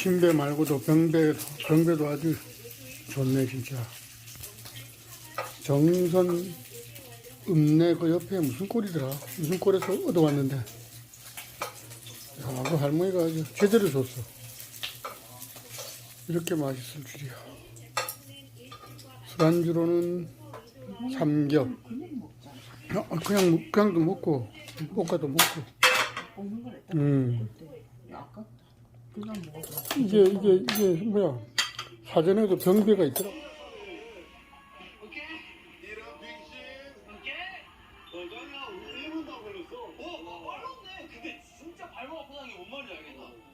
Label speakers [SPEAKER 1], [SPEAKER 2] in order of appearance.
[SPEAKER 1] 신배 말고도 병배, 병배도 아주 좋네, 진짜. 정선 읍내 그 옆에 무슨 꼴이더라? 무슨 꼴에서 얻어왔는데. 야, 그 할머니가 아주 제대로 줬어. 이렇게 맛있을 줄이야. 술안주로는 삼겹. 어, 그냥, 먹- 그냥도 먹고, 볶아도 먹고. 음.
[SPEAKER 2] 그냥
[SPEAKER 1] 이게 이게 이게 뭐야 사전에도 병비가 있더라. 어, 빨랐네. 근데 진짜 발목 아프다는 게뭔 말인지 알겠다.